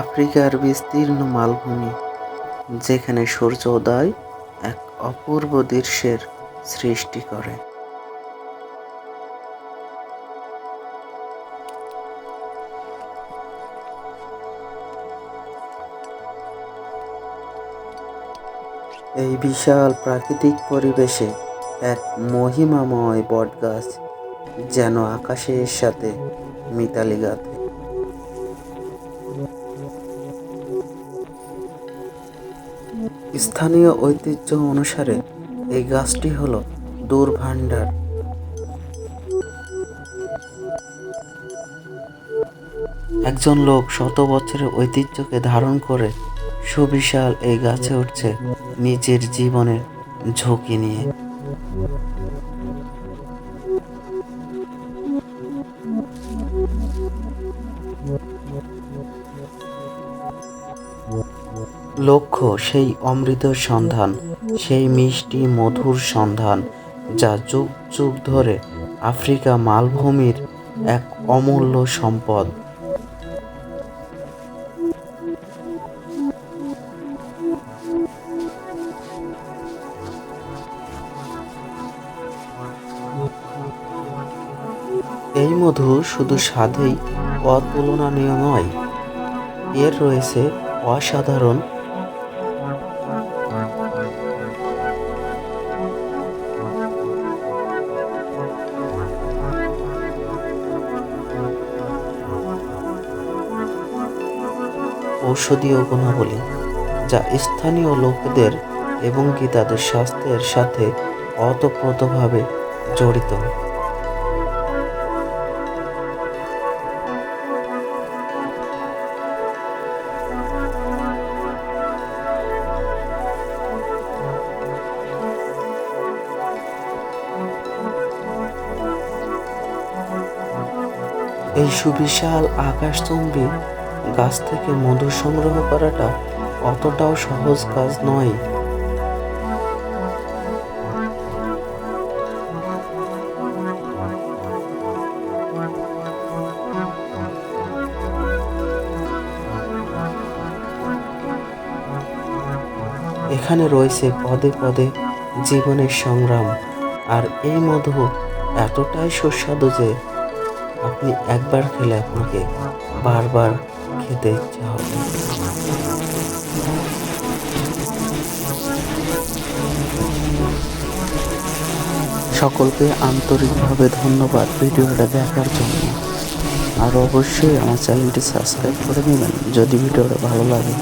আফ্রিকার বিস্তীর্ণ মালভূমি, যেখানে সূর্যোদয় এক অপূর্ব দৃশ্যের সৃষ্টি করে। এই বিশাল প্রাকৃতিক পরিবেশে এক মহিমাময় বটগাছ যেন আকাশের সাথে মিতালি গাঁথে স্থানীয় ঐতিহ্য অনুসারে এই গাছটি হল দূরভাণ্ডার একজন লোক শত বছরের ঐতিহ্যকে ধারণ করে সুবিশাল এই গাছে উঠছে নিজের জীবনের ঝুঁকি নিয়ে। লক্ষ্য সেই অমৃতের সন্ধান, সেই মিষ্টি মধুর সন্ধান যা যুগ যুগ ধরে আফ্রিকা মালভূমির এক অমূল্য সম্পদ। এই মধু শুধু স্বাদেই অতুলনীয় নয়, এর রয়েছে অসাধারণ। ঔষধীয় গুণাবলী যা স্থানীয় লোকদের এবং কি তাদের স্বাস্থ্যের সাথে অতপ্রতভাবে জড়িত। এই সুবিশাল আকাশচুম্বী গাছ থেকে মধু সংগ্রহ করাটা অতটাও সহজ কাজ নয়। এখানে রয়েছে পদে পদে জীবনের সংগ্রাম, আর এই মধু এতটাই সুস্বাদু যে আপনি একবার খেলে আপনাকে বারবার খেতে ইচ্ছে হবে। সকলকে আন্তরিকভাবে ধন্যবাদ ভিডিওটা দেখার জন্য। আর অবশ্যই আমার চ্যানেলটি সাবস্ক্রাইব করে নেবেন যদি ভিডিওটা ভালো লাগে।